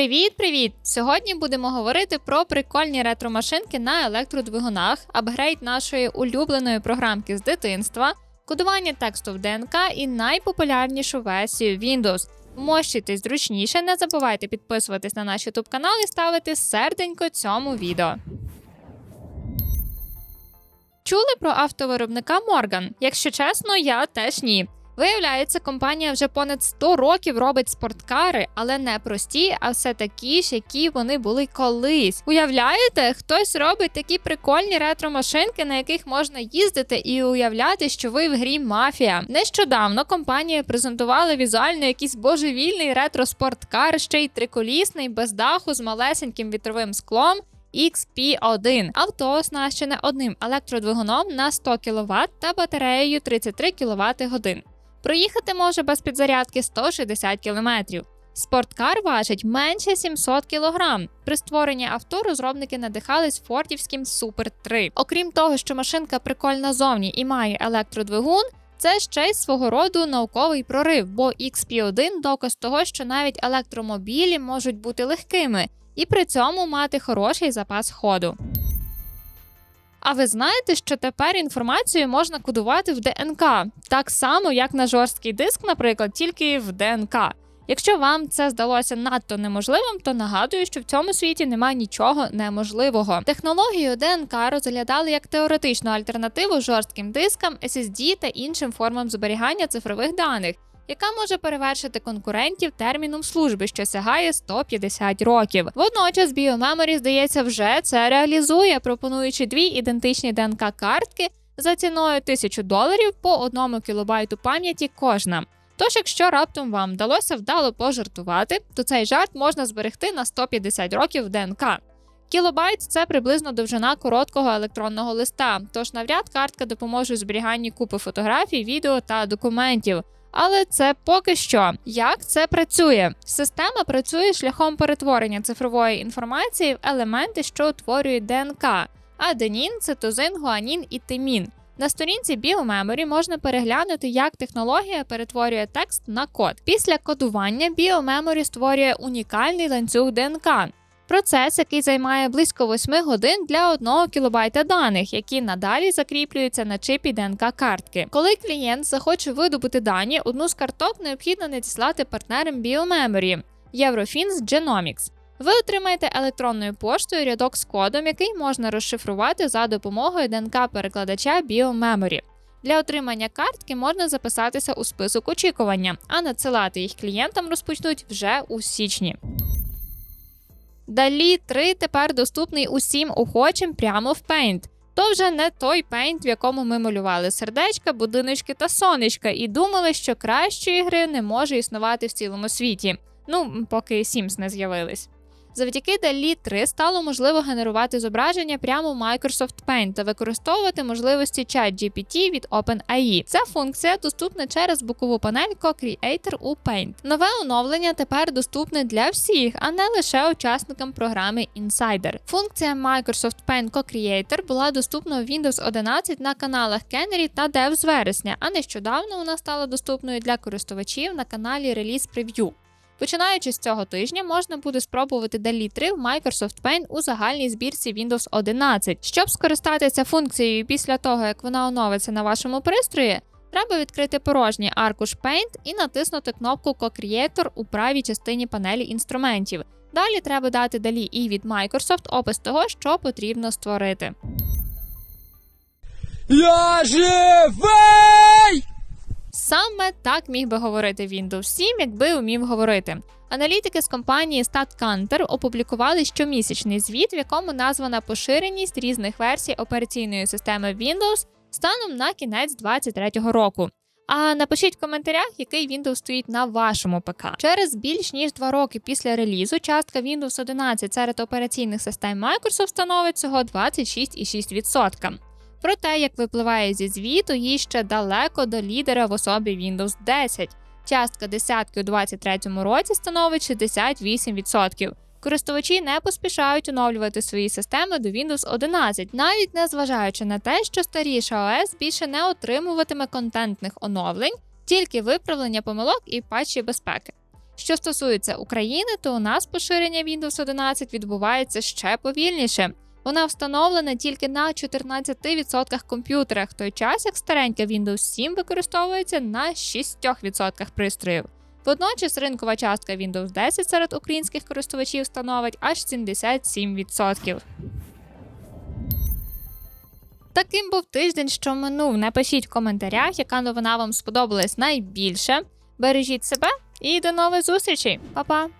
Привіт-привіт! Сьогодні будемо говорити про прикольні ретро-машинки на електродвигунах, апгрейд нашої улюбленої програмки з дитинства, кодування тексту в ДНК і найпопулярнішу версію Windows. Вмощуйтесь зручніше, не забувайте підписуватись на наш YouTube канал і ставити серденько цьому відео. Чули про автовиробника Morgan? Якщо чесно, я теж ні. Виявляється, компанія вже понад 100 років робить спорткари, але не прості, а все такі ж, які вони були колись. Уявляєте, хтось робить такі прикольні ретро-машинки, на яких можна їздити і уявляти, що ви в грі мафія. Нещодавно компанія презентувала візуально якийсь божевільний ретро-спорткар, ще й триколісний, без даху з малесеньким вітровим склом. XP1. Авто оснащене одним електродвигуном на 100 кВт та батареєю 33 кВт годин. Проїхати може без підзарядки 160 км. Спорткар важить менше 700 кг. При створенні авто розробники надихались фордівським Super 3. Окрім того, що машинка прикольна зовні і має електродвигун. Це ще й свого роду науковий прорив, бо XP1 доказ того, що навіть електромобілі можуть бути легкими і при цьому мати хороший запас ходу. А ви знаєте, що тепер інформацію можна кодувати в ДНК, так само, як на жорсткий диск, наприклад, тільки в ДНК. Якщо вам це здалося надто неможливим, то нагадую, що в цьому світі немає нічого неможливого. Технологію ДНК розглядали як теоретичну альтернативу жорстким дискам, SSD та іншим формам зберігання цифрових даних яка може перевершити конкурентів терміном служби, що сягає 150 років. Водночас BioMemory, здається, вже це реалізує, пропонуючи дві ідентичні ДНК-картки за ціною 1000 доларів по одному кілобайту пам'яті кожна. Тож, якщо раптом вам вдалося вдало пожартувати, то цей жарт можна зберегти на 150 років ДНК. Кілобайт це приблизно довжина короткого електронного листа, тож навряд картка допоможе у зберіганні купи фотографій, відео та документів. Але це поки що. Як це працює? Система працює шляхом перетворення цифрової інформації в елементи, що утворюють ДНК: аденін, цитозин, гуанін і тимін. На сторінці BioMemory можна переглянути, як технологія перетворює текст на код. Після кодування BioMemory створює унікальний ланцюг ДНК. Процес, який займає близько 8 годин для 1 кілобайта даних, які надалі закріплюються на чипі ДНК картки. Коли клієнт захоче видобути дані, одну з карток необхідно надіслати партнерам BioMemory Eurofins Genomics. Ви отримаєте електронною поштою рядок з кодом, який можна розшифрувати за допомогою ДНК-перекладача BioMemory. Для отримання картки можна записатися у список очікування, а надсилати їх клієнтам розпочнуть вже у січні. Далі 3 тепер доступний усім охочим прямо в Paint. То вже не той Paint, в якому ми малювали сердечка, будиночки та сонечка, і думали, що кращої гри не може існувати в цілому світі. Ну, поки Sims не з'явились. Завдяки DALL-E 3 стало можливо генерувати зображення прямо в Microsoft Paint та використовувати можливості ChatGPT від OpenAI. Ця функція доступна через бокову панель Co-Creator у Paint. Нове оновлення тепер доступне для всіх, а не лише учасникам програми Insider. Функція Microsoft Paint Co-Creator була доступна в Windows 11 на каналах Canary та Dev з вересня, а нещодавно вона стала доступною для користувачів на каналі Release Preview. Починаючи з цього тижня, можна буде спробувати DALL-E 3 в Microsoft Paint у загальній збірці Windows 11. Щоб скористатися функцією після того, як вона оновиться на вашому пристрої, треба відкрити порожній аркуш Paint і натиснути кнопку Co-Creator у правій частині панелі інструментів. Далі треба дати DALL-E і від Microsoft опис того, що потрібно створити. Я живий! Саме так міг би говорити Windows 7, якби умів говорити. Аналітики з компанії StatCounter опублікували щомісячний звіт, в якому названа поширеність різних версій операційної системи Windows станом на кінець 2023 року. А напишіть в коментарях, який Windows стоїть на вашому ПК. Через більш ніж два роки після релізу частка Windows 11 серед операційних систем Microsoft становить всього 26,6%. Проте, як випливає зі звіту, їй ще далеко до лідера в особі Windows 10. Частка десятки у 2023 році становить 68%. Користувачі не поспішають оновлювати свої системи до Windows 11, навіть не зважаючи на те, що старіша ОС більше не отримуватиме контентних оновлень, тільки виправлення помилок і патчі безпеки. Що стосується України, то у нас поширення Windows 11 відбувається ще повільніше. Вона встановлена тільки на 14% комп'ютерах, в той час як старенька Windows 7 використовується на 6% пристроїв. Водночас ринкова частка Windows 10 серед українських користувачів становить аж 77%. Таким був тиждень, що минув. Напишіть в коментарях, яка новина вам сподобалась найбільше. Бережіть себе і до нових зустрічей. Па-па!